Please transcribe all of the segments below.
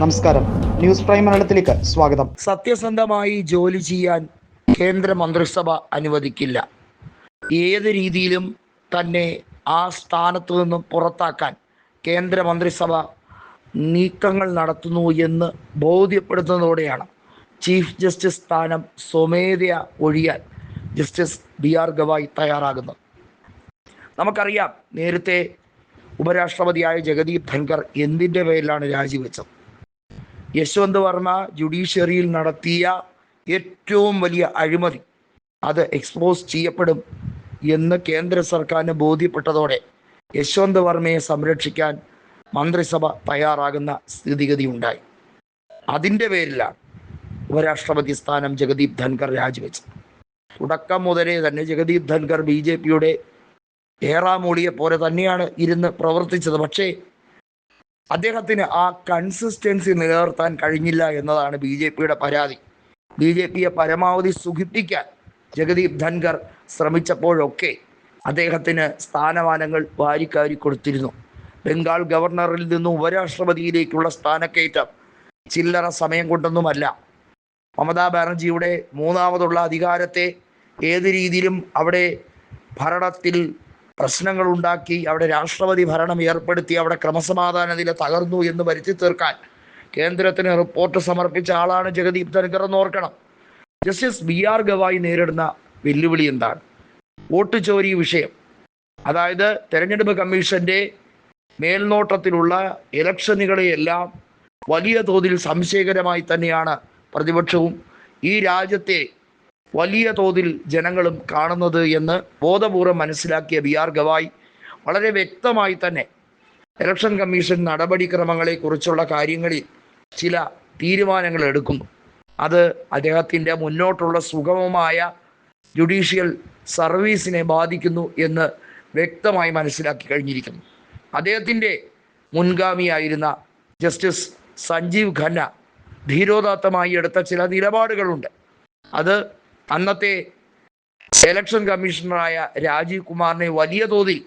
നമസ്കാരം. News prime മലയാളത്തിലേക്ക് സ്വാഗതം. സത്യസന്ധമായി ജോലി ചെയ്യാൻ കേന്ദ്ര മന്ത്രിസഭ അനുവദിക്കില്ല. ഏത് രീതിയിലും തന്നെ ആ സ്ഥാനത്തു നിന്നും പുറത്താക്കാൻ കേന്ദ്ര മന്ത്രിസഭ നീക്കങ്ങൾ നടത്തുന്നു എന്ന് ബോധ്യപ്പെടുത്തുന്നതോടെയാണ് ചീഫ് ജസ്റ്റിസ് സ്ഥാനം സ്വമേധയ ഒഴിയാൻ ജസ്റ്റിസ് ബി ആർ ഗവായ് തയ്യാറാകുന്നത്. നമുക്കറിയാം നേരത്തെ ഉപരാഷ്ട്രപതിയായ ജഗദീപ് ധൻഖർ എന്തിന്റെ പേരിലാണ് രാജിവെച്ചത്? യശ്വന്ത് വർമ്മ ജുഡീഷ്യറിയിൽ നടത്തിയ ഏറ്റവും വലിയ അഴിമതി അത് എക്സ്പോസ് ചെയ്യപ്പെടും എന്ന് കേന്ദ്ര സർക്കാരിന് ബോധ്യപ്പെട്ടതോടെ യശ്വന്ത് വർമ്മയെ സംരക്ഷിക്കാൻ മന്ത്രിസഭ തയ്യാറാകുന്ന സ്ഥിതിഗതി ഉണ്ടായി അതിന്റെ പേരിലാണ് ഉപരാഷ്ട്രപതി സ്ഥാനം ജഗദീപ് ധൻഖർ രാജിവെച്ചത്. തുടക്കം മുതലേ തന്നെ ജഗദീപ് ധൻഖർ ബി ജെ പിയുടെ ഏറാമൂളിയെ പോലെ തന്നെയാണ് ഇരുന്ന് പ്രവർത്തിച്ചത്. പക്ഷേ അദ്ദേഹത്തിന് ആ കൺസിസ്റ്റൻസി നിലനിർത്താൻ കഴിഞ്ഞില്ല എന്നതാണ് ബി ജെ പിയുടെ പരാതി. ബി ജെ പിയെ പരമാവധി സുഖിപ്പിക്കാൻ ജഗദീപ് ധൻഖർ ശ്രമിച്ചപ്പോഴൊക്കെ അദ്ദേഹത്തിന് സ്ഥാനമാനങ്ങൾ വാരിക്കാരി കൊടുത്തിരുന്നു. ബംഗാൾ ഗവർണറിൽ നിന്നും ഉപരാഷ്ട്രപതിയിലേക്കുള്ള സ്ഥാനക്കയറ്റം ചില്ലറ സമയം കൊണ്ടൊന്നുമല്ല. മമതാ ബാനർജിയുടെ മൂന്നാമതുള്ള അധികാരത്തെ ഏത് രീതിയിലും അവിടെ ഭരണത്തിൽ പ്രശ്നങ്ങൾ ഉണ്ടാക്കി അവിടെ രാഷ്ട്രപതി ഭരണം ഏർപ്പെടുത്തി അവിടെ ക്രമസമാധാന നില തകർന്നു എന്ന് വരുത്തി തീർക്കാൻ കേന്ദ്രത്തിന് റിപ്പോർട്ട് സമർപ്പിച്ച ആളാണ് ജഗദീപ് ധനകർ എന്ന് ഓർക്കണം. ജസ്റ്റിസ് ബി ആർ ഗവായി നേരിടുന്ന വെല്ലുവിളി എന്താണ്? വോട്ട് ചോരി വിഷയം. അതായത് തെരഞ്ഞെടുപ്പ് കമ്മീഷന്റെ മേൽനോട്ടത്തിലുള്ള ഇലക്ഷനുകളെയെല്ലാം വലിയ തോതിൽ സംശയകരമായി തന്നെയാണ് പ്രതിപക്ഷവും ഈ രാജ്യത്തെ വലിയ തോതിൽ ജനങ്ങളും കാണുന്നത് എന്ന് ബോധപൂർവം മനസ്സിലാക്കിയ ബി ആർ ഗവായ് വളരെ വ്യക്തമായി തന്നെ ഇലക്ഷൻ കമ്മീഷൻ നടപടിക്രമങ്ങളെക്കുറിച്ചുള്ള കാര്യങ്ങളിൽ ചില തീരുമാനങ്ങൾ എടുക്കുന്നു. അത് അദ്ദേഹത്തിന്റെ മുന്നോട്ടുള്ള സുഗമമായ ജുഡീഷ്യൽ സർവീസിനെ ബാധിക്കുന്നു എന്ന് വ്യക്തമായി മനസ്സിലാക്കി കഴിഞ്ഞിരിക്കുന്നു. അദ്ദേഹത്തിന്റെ മുൻഗാമിയായിരുന്ന ജസ്റ്റിസ് സഞ്ജീവ് ഖന്ന ധീരോദാത്തമായി എടുത്ത ചില നിലപാടുകളുണ്ട്. അത് അന്നത്തെ ഇലക്ഷൻ കമ്മീഷണറായ രാജീവ് കുമാറിനെ വലിയ തോതിൽ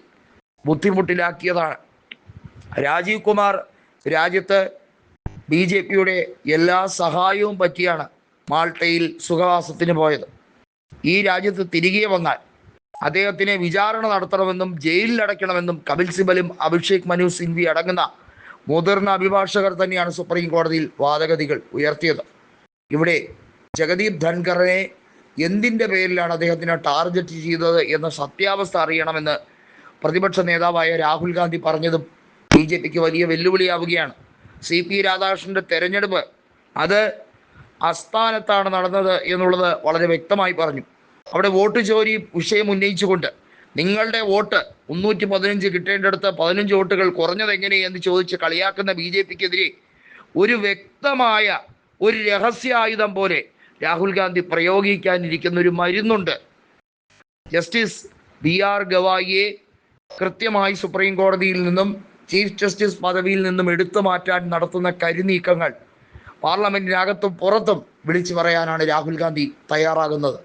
ബുദ്ധിമുട്ടിലാക്കിയതാണ്. രാജീവ് കുമാർ രാജ്യത്ത് ബി ജെ പിയുടെ എല്ലാ സഹായവും പറ്റിയാണ് മാൾട്ടയിൽ സുഖവാസത്തിന് പോയത്. ഈ രാജ്യത്ത് തിരികെ വന്നാൽ അദ്ദേഹത്തിനെ വിചാരണ നടത്തണമെന്നും ജയിലിൽ അടയ്ക്കണമെന്നും കപിൽ സിബലും അഭിഷേക് മനു സിംഗ്വി അടങ്ങുന്ന മുതിർന്ന അഭിഭാഷകർ തന്നെയാണ് സുപ്രീം കോടതിയിൽ വാദഗതികൾ ഉയർത്തിയത്. ഇവിടെ ജഗദീപ് ധൻഖറിനെ എന്തിന്റെ പേരിലാണ് അദ്ദേഹത്തിനെ ടാർഗറ്റ് ചെയ്തത് എന്ന സത്യാവസ്ഥ അറിയണമെന്ന് പ്രതിപക്ഷ നേതാവായ രാഹുൽ ഗാന്ധി പറഞ്ഞതും ബി ജെ പിക്ക് വലിയ വെല്ലുവിളിയാവുകയാണ്. സി പി രാധാകൃഷ്ണന്റെ തെരഞ്ഞെടുപ്പ് അത് അസ്ഥാനത്താണ് നടന്നത് എന്നുള്ളത് വളരെ വ്യക്തമായി പറഞ്ഞു. അവിടെ വോട്ട് ചോരി വിഷയം ഉന്നയിച്ചുകൊണ്ട് നിങ്ങളുടെ വോട്ട് മുന്നൂറ്റി പതിനഞ്ച് കിട്ടേണ്ടടുത്ത് പതിനഞ്ച് വോട്ടുകൾ കുറഞ്ഞത് എങ്ങനെയെന്ന് ചോദിച്ച് കളിയാക്കുന്ന ബി ജെ പിക്കെതിരെ ഒരു വ്യക്തമായ ഒരു രഹസ്യായുധം പോലെ രാഹുൽ ഗാന്ധി പ്രയോഗിക്കാനിരിക്കുന്ന ഒരു മരുന്നുണ്ട്. ജസ്റ്റിസ് ബി ആർ ഗവായിയെ കൃത്യമായി സുപ്രീം കോടതിയിൽ നിന്നും ചീഫ് ജസ്റ്റിസ് പദവിയിൽ നിന്നും എടുത്തു മാറ്റാൻ നടത്തുന്ന കരുനീക്കങ്ങൾ പാർലമെന്റിനകത്തും പുറത്തും വിളിച്ചു പറയാനാണ് രാഹുൽ ഗാന്ധി തയ്യാറാകുന്നത്.